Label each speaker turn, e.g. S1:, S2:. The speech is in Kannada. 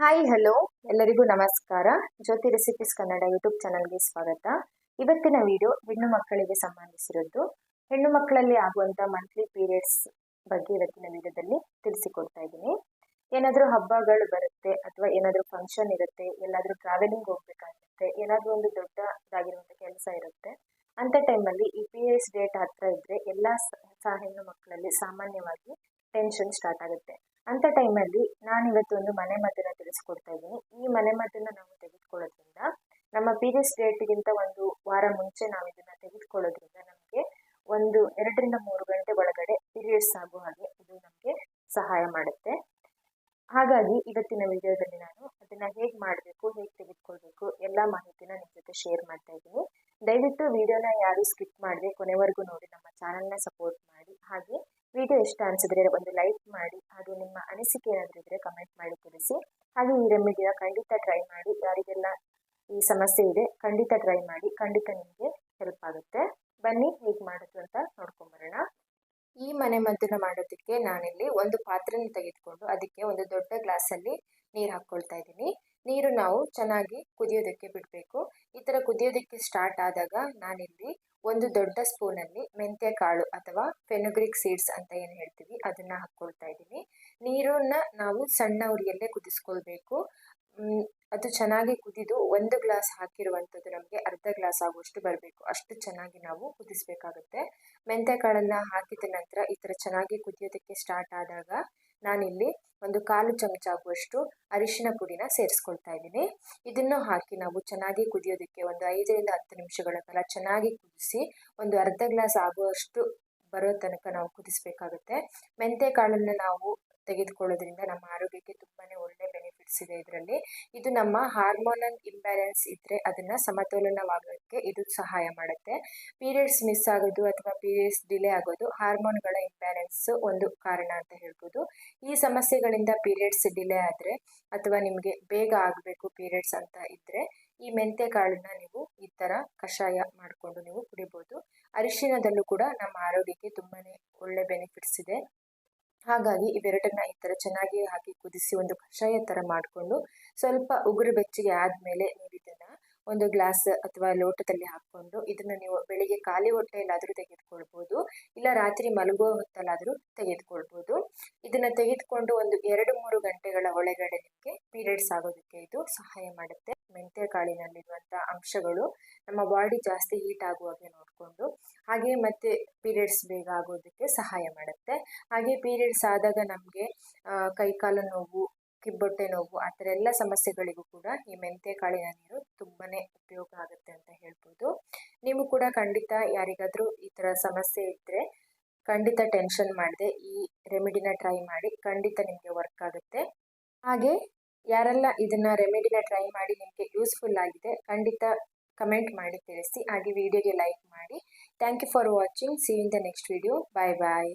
S1: ಹಾಯ್ ಹಲೋ ಎಲ್ಲರಿಗೂ ನಮಸ್ಕಾರ. ಜ್ಯೋತಿ ರೆಸಿಪೀಸ್ ಕನ್ನಡ ಯೂಟ್ಯೂಬ್ ಚಾನಲ್ಗೆ ಸ್ವಾಗತ. ಇವತ್ತಿನ ವಿಡಿಯೋ ಹೆಣ್ಣು ಮಕ್ಕಳಿಗೆ ಸಂಬಂಧಿಸಿರೋದು. ಹೆಣ್ಣು ಮಕ್ಕಳಲ್ಲಿ ಆಗುವಂಥ ಮಂತ್ಲಿ ಪೀರಿಯಡ್ಸ್ ಬಗ್ಗೆ ಇವತ್ತಿನ ವಿಡಿಯೋದಲ್ಲಿ ತಿಳಿಸಿಕೊಡ್ತಾ ಇದ್ದೀನಿ. ಏನಾದರೂ ಹಬ್ಬಗಳು ಬರುತ್ತೆ ಅಥವಾ ಏನಾದರೂ ಫಂಕ್ಷನ್ ಇರುತ್ತೆ, ಎಲ್ಲಾದರೂ ಟ್ರಾವೆಲಿಂಗ್ ಹೋಗ್ಬೇಕಾಗಿರುತ್ತೆ, ಏನಾದರೂ ಒಂದು ದೊಡ್ಡದಾಗಿರುವಂಥ ಕೆಲಸ ಇರುತ್ತೆ ಅಂಥ ಟೈಮಲ್ಲಿ ಈ ಪೀರಿಯಡ್ಸ್ ಡೇಟ್ ಹತ್ರ ಇದ್ದರೆ ಎಲ್ಲ ಸಹ ಹೆಣ್ಣು ಮಕ್ಕಳಲ್ಲಿ ಸಾಮಾನ್ಯವಾಗಿ ಟೆನ್ಷನ್ ಸ್ಟಾರ್ಟ್ ಆಗುತ್ತೆ. ಅಂಥ ಟೈಮಲ್ಲಿ ನಾನು ಇವತ್ತು ಒಂದು ಮನೆ ಮದ್ದನ್ನು ತಿಳಿಸ್ಕೊಡ್ತಾ ಇದ್ದೀನಿ. ಈ ಮನೆ ಮದ್ದನ್ನು ನಾವು ತೆಗೆದುಕೊಳ್ಳೋದ್ರಿಂದ, ನಮ್ಮ ಪೀರಿಯಡ್ಸ್ ಡೇಟ್ಗಿಂತ ಒಂದು ವಾರ ಮುಂಚೆ ನಾವು ಇದನ್ನು ತೆಗೆದುಕೊಳ್ಳೋದ್ರಿಂದ ನಮಗೆ ಒಂದು ಎರಡರಿಂದ ಮೂರು ಗಂಟೆ ಒಳಗಡೆ ಪೀರಿಯಡ್ಸ್ ಆಗೋ ಹಾಗೆ ಇದು ನಮಗೆ ಸಹಾಯ ಮಾಡುತ್ತೆ. ಹಾಗಾಗಿ ಇವತ್ತಿನ ವಿಡಿಯೋದಲ್ಲಿ ನಾನು ಅದನ್ನು ಹೇಗೆ ಮಾಡಬೇಕು, ಹೇಗೆ ತೆಗೆದುಕೊಳ್ಬೇಕು ಎಲ್ಲ ಮಾಹಿತಿನ ನಿಮ್ಮ ಜೊತೆ ಶೇರ್ ಮಾಡ್ತಾ ಇದ್ದೀನಿ. ದಯವಿಟ್ಟು ವಿಡಿಯೋನ ಯಾರು ಸ್ಕಿಪ್ ಮಾಡದೆ ಕೊನೆವರೆಗೂ ನೋಡಿ, ನಮ್ಮ ಚಾನಲ್ನ ಸಪೋರ್ಟ್ ಮಾಡಿ. ಹಾಗೆ ವಿಡಿಯೋ ಇಷ್ಟ ಅನಿಸಿದ್ರೆ ಒಂದು ಲೈಕ್ ಮಾಡಿ ಹಾಗೆ ನಿಮ್ಮ ಅನಿಸಿಕೆ ಏನಾದರೂ ಇದ್ದರೆ ಕಮೆಂಟ್ ಮಾಡಿ ತಿಳಿಸಿ. ಹಾಗೆ ಈ ರೆಮಿಡಿಯ ಖಂಡಿತ ಟ್ರೈ ಮಾಡಿ. ಯಾರಿಗೆಲ್ಲ ಈ ಸಮಸ್ಯೆ ಇದೆ, ಖಂಡಿತ ಟ್ರೈ ಮಾಡಿ. ಖಂಡಿತ ನಿಮಗೆ ಹೆಲ್ಪ್ ಆಗುತ್ತೆ. ಬನ್ನಿ, ಹೇಗೆ ಮಾಡೋದು ಅಂತ ನೋಡ್ಕೊಂಬರೋಣ. ಈ ಮನೆ ಮದ್ದನ್ನು ಮಾಡೋದಕ್ಕೆ ನಾನಿಲ್ಲಿ ಒಂದು ಪಾತ್ರೆನ ತೆಗೆದುಕೊಂಡು ಅದಕ್ಕೆ ಒಂದು ದೊಡ್ಡ ಗ್ಲಾಸಲ್ಲಿ ನೀರು ಹಾಕ್ಕೊಳ್ತಾ ಇದ್ದೀನಿ. ನೀರು ನಾವು ಚೆನ್ನಾಗಿ ಕುದಿಯೋದಕ್ಕೆ ಬಿಡಬೇಕು. ಈ ಥರ ಕುದಿಯೋದಕ್ಕೆ ಸ್ಟಾರ್ಟ್ ಆದಾಗ ನಾನಿಲ್ಲಿ ಒಂದು ದೊಡ್ಡ ಸ್ಪೂನಲ್ಲಿ ಮೆಂತ್ಯ ಕಾಳು ಅಥವಾ ಫೆನುಗ್ರಿಕ್ ಸೀಡ್ಸ್ ಅಂತ ಏನು ಹೇಳ್ತೀವಿ, ಅದನ್ನು ಹಾಕ್ಕೊಳ್ತಾ ಇದ್ದೀನಿ. ನೀರನ್ನು ನಾವು ಸಣ್ಣ ಉರಿಯಲ್ಲೇ ಕುದಿಸ್ಕೊಳ್ಬೇಕು. ಅದು ಚೆನ್ನಾಗಿ ಕುದಿದು ಒಂದು ಗ್ಲಾಸ್ ಹಾಕಿರುವಂಥದ್ದು ನಮಗೆ ಅರ್ಧ ಗ್ಲಾಸ್ ಆಗುವಷ್ಟು ಬರಬೇಕು. ಅಷ್ಟು ಚೆನ್ನಾಗಿ ನಾವು ಕುದಿಸ್ಬೇಕಾಗುತ್ತೆ. ಮೆಂತ್ಯ ಕಾಳನ್ನು ಹಾಕಿದ ನಂತರ ಈ ಥರ ಚೆನ್ನಾಗಿ ಕುದಿಯೋದಕ್ಕೆ ಸ್ಟಾರ್ಟ್ ಆದಾಗ ನಾನಿಲ್ಲಿ ಒಂದು ಕಾಲು ಚಮಚ ಆಗುವಷ್ಟು ಅರಿಶಿನ ಪುಡಿನ ಸೇರಿಸ್ಕೊಳ್ತಾ ಇದ್ದೀನಿ. ಇದನ್ನು ಹಾಕಿ ನಾವು ಚೆನ್ನಾಗಿ ಕುದಿಯೋದಕ್ಕೆ ಒಂದು ಐದರಿಂದ ಹತ್ತು ನಿಮಿಷಗಳ ಕಾಲ ಚೆನ್ನಾಗಿ ಕುದಿಸಿ ಒಂದು ಅರ್ಧ ಗ್ಲಾಸ್ ಆಗುವಷ್ಟು ಬರೋ ತನಕ ನಾವು ಕುದಿಸಬೇಕಾಗುತ್ತೆ. ಮೆಂತೆ ಕಾಳನ್ನು ನಾವು ತೆಗೆದುಕೊಳ್ಳೋದ್ರಿಂದ ನಮ್ಮ ಆರೋಗ್ಯಕ್ಕೆ ತುಂಬಾ ಒಳ್ಳೆ ಇದೆ ಇದರಲ್ಲಿ. ಇದು ನಮ್ಮ ಹಾರ್ಮೋನಲ್ ಇಂಬ್ಯಾಲೆನ್ಸ್ ಇದ್ರೆ ಅದನ್ನು ಸಮತೋಲನವಾಗೋಕ್ಕೆ ಇದು ಸಹಾಯ ಮಾಡುತ್ತೆ. ಪೀರಿಯಡ್ಸ್ ಮಿಸ್ ಆಗೋದು ಅಥವಾ ಪೀರಿಯಡ್ಸ್ ಡಿಲೇ ಆಗೋದು ಹಾರ್ಮೋನ್ಗಳ ಇಂಬ್ಯಾಲೆನ್ಸ್ ಒಂದು ಕಾರಣ ಅಂತ ಹೇಳ್ಬೋದು. ಈ ಸಮಸ್ಯೆಗಳಿಂದ ಪೀರಿಯಡ್ಸ್ ಡಿಲೇ ಆದರೆ ಅಥವಾ ನಿಮಗೆ ಬೇಗ ಆಗಬೇಕು ಪೀರಿಯಡ್ಸ್ ಅಂತ ಇದ್ದರೆ ಈ ಮೆಂತ್ಯ ಕಾಳನ್ನ ನೀವು ಈ ಥರ ಕಷಾಯ ಮಾಡಿಕೊಂಡು ನೀವು ಕುಡಿಬೋದು. ಅರಿಶಿನದಲ್ಲೂ ಕೂಡ ನಮ್ಮ ಆರೋಗ್ಯಕ್ಕೆ ತುಂಬಾ ಒಳ್ಳೆ ಬೆನಿಫಿಟ್ಸ್ ಇದೆ. ಹಾಗಾಗಿ ಇವೆರಡನ್ನ ಈ ಥರ ಚೆನ್ನಾಗಿ ಹಾಕಿ ಕುದಿಸಿ ಒಂದು ಕಷಾಯ ಥರ ಮಾಡಿಕೊಂಡು ಸ್ವಲ್ಪ ಉಗುರು ಬೆಚ್ಚಗೆ ಆದಮೇಲೆ ನೀವು ಇದನ್ನು ಒಂದು ಗ್ಲಾಸ್ ಅಥವಾ ಲೋಟದಲ್ಲಿ ಹಾಕ್ಕೊಂಡು ಇದನ್ನು ನೀವು ಬೆಳಿಗ್ಗೆ ಖಾಲಿ ಹೊಟ್ಟೆಯಲ್ಲಾದರೂ ತೆಗೆದುಕೊಳ್ಬೋದು, ಇಲ್ಲ ರಾತ್ರಿ ಮಲಗುವ ಹೊತ್ತಲ್ಲಾದರೂ ತೆಗೆದುಕೊಳ್ಬೋದು. ಇದನ್ನು ತೆಗೆದುಕೊಂಡು ಒಂದು ಎರಡು ಮೂರು ಗಂಟೆಗಳ ಒಳಗಡೆ ನಿಮಗೆ ಪೀರಿಯಡ್ಸ್ ಆಗೋದಕ್ಕೆ ಇದು ಸಹಾಯ ಮಾಡುತ್ತೆ. ಮೆಂತ್ಯ ಕಾಳಿನಲ್ಲಿರುವಂಥ ಅಂಶಗಳು ನಮ್ಮ ಬಾಡಿ ಜಾಸ್ತಿ ಹೀಟ್ ಆಗುವಾಗೆ ನೋಡಿಕೊಂಡು, ಹಾಗೆ ಮತ್ತೆ ಪೀರಿಯಡ್ಸ್ ಬೇಗ ಆಗೋದಕ್ಕೆ ಸಹಾಯ ಮಾಡುತ್ತೆ. ಹಾಗೆ ಪೀರಿಯಡ್ಸ್ ಆದಾಗ ನಮಗೆ ಕೈಕಾಲು ನೋವು ಕಿಬ್ಬೊಟ್ಟೆ ನೋವು, ಆ ಥರ ಎಲ್ಲ ಸಮಸ್ಯೆಗಳಿಗೂ ಕೂಡ ಈ ಮೆಂತ್ಯ ಕಾಳಿನ ನೀರು ತುಂಬಾ ಉಪಯೋಗ ಆಗುತ್ತೆ ಅಂತ ಹೇಳ್ಬೋದು. ನೀವು ಕೂಡ ಖಂಡಿತ ಯಾರಿಗಾದರೂ ಈ ಥರ ಸಮಸ್ಯೆ ಇದ್ದರೆ ಖಂಡಿತ ಟೆನ್ಷನ್ ಮಾಡದೆ ಈ ರೆಮಿಡಿನ ಟ್ರೈ ಮಾಡಿ, ಖಂಡಿತ ನಿಮಗೆ ವರ್ಕ್ ಆಗುತ್ತೆ. ಹಾಗೆ ಯಾರೆಲ್ಲ ಇದನ್ನು ರೆಮಿಡಿನ ಟ್ರೈ ಮಾಡಿ ನಿಮಗೆ ಯೂಸ್ಫುಲ್ ಆಗಿದೆ, ಖಂಡಿತ ಕಮೆಂಟ್ ಮಾಡಿ ತಿಳಿಸಿ. ಹಾಗೆ ವಿಡಿಯೋಗೆ ಲೈಕ್ ಮಾಡಿ. Thank you for watching. See in the next video. Bye bye.